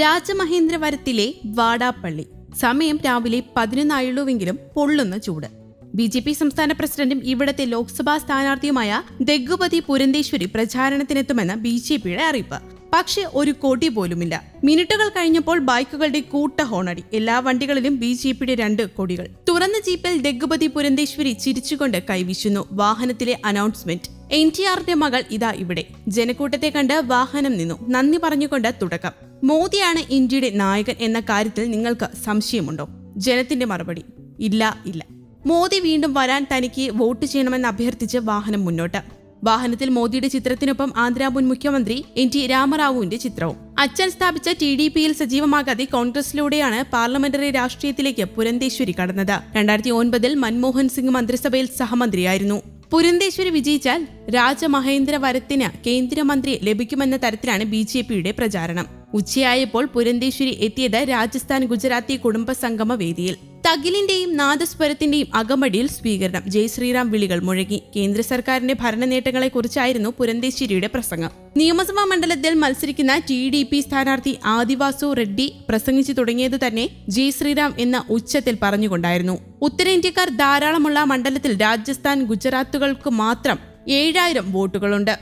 രാജമഹേന്ദ്രവരത്തിലെ വാടാപ്പള്ളി. സമയം രാവിലെ പതിനൊന്നായുള്ളൂവെങ്കിലും പൊള്ളുന്ന ചൂട്. ബി ജെ പി സംസ്ഥാന പ്രസിഡന്റും ഇവിടത്തെ ലോക്സഭാ സ്ഥാനാർത്ഥിയുമായ ദഗ്ഗുപതി പുരന്തേശ്വരി പ്രചാരണത്തിനെത്തുമെന്ന് ബി ജെ പിയുടെ അറിയിപ്പ്. പക്ഷേ ഒരു കോടി പോലുമില്ല. മിനിറ്റുകൾ കഴിഞ്ഞപ്പോൾ ബൈക്കുകളുടെ കൂട്ട ഹോണടി. എല്ലാ വണ്ടികളിലും ബി ജെ പിയുടെ രണ്ട് കൊടികൾ. തുറന്ന ജീപ്പിൽ ദഗ്ഗുപതി പുരന്തേശ്വരി ചിരിച്ചുകൊണ്ട് കൈവീശുന്നു. വാഹനത്തിലെ അനൗൺസ്മെന്റ്. എൻ ടി ആറിന്റെ മകൾ ഇതാ ഇവിടെ. ജനക്കൂട്ടത്തെ കണ്ട് വാഹനം നിന്നു. നന്ദി പറഞ്ഞുകൊണ്ട് തുടക്കം. മോദിയാണ് ഇന്ത്യയുടെ നായകൻ എന്ന കാര്യത്തിൽ നിങ്ങൾക്ക് സംശയമുണ്ടോ? ജനത്തിന്റെ മറുപടി ഇല്ല ഇല്ല. മോദി വീണ്ടും വരാൻ തനിക്ക് വോട്ട് ചെയ്യണമെന്ന് അഭ്യർത്ഥിച്ച് വാഹനം മുന്നോട്ട്. വാഹനത്തിൽ മോദിയുടെ ചിത്രത്തിനൊപ്പം ആന്ധ്ര മുൻ മുഖ്യമന്ത്രി എൻ ടി രാമറാവുവിന്റെ ചിത്രവും. അച്ഛൻ സ്ഥാപിച്ച ടി ഡി പിയിൽ സജീവമാകാതെ കോൺഗ്രസിലൂടെയാണ് പാർലമെന്ററി രാഷ്ട്രീയത്തിലേക്ക് പുരന്തേശ്വരി കടന്നത്. രണ്ടായിരത്തി ഒൻപതിൽ മൻമോഹൻ സിംഗ് മന്ത്രിസഭയിൽ സഹമന്ത്രിയായിരുന്നു. പുരന്തേശ്വരി വിജയിച്ചാൽ രാജമഹേന്ദ്രവരത്തിന് കേന്ദ്രമന്ത്രി ലഭിക്കുമെന്ന തരത്തിലാണ് ബി ജെ പിയുടെ പ്രചാരണം. ഉച്ചയായപ്പോൾ പുരന്തേശ്വരി എത്തിയത് രാജസ്ഥാൻ ഗുജറാത്തി കുടുംബ സംഗമ വേദിയിൽ. തകിലിന്റെയും നാദസ്വരത്തിന്റെയും അകമടിയിൽ സ്വീകരണം. ജയ് ശ്രീറാം വിളികൾ മുഴങ്ങി. കേന്ദ്ര സർക്കാരിന്റെ ഭരണ നേട്ടങ്ങളെക്കുറിച്ചായിരുന്നു പുരന്തേശ്വരിയുടെ പ്രസംഗം. നിയമസഭാ മണ്ഡലത്തിൽ മത്സരിക്കുന്ന ടി ഡി പി സ്ഥാനാർത്ഥി ആദിവാസു റെഡ്ഡി പ്രസംഗിച്ചു തുടങ്ങിയത് തന്നെ ജയ് ശ്രീറാം എന്ന ഉച്ചത്തിൽ പറഞ്ഞുകൊണ്ടായിരുന്നു. ഉത്തരേന്ത്യക്കാർ ധാരാളമുള്ള മണ്ഡലത്തിൽ രാജസ്ഥാൻ ഗുജറാത്തുകൾക്ക് മാത്രം ഏഴായിരം വോട്ടുകളുണ്ട്.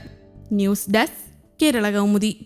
News desk Kerala Kaumudi.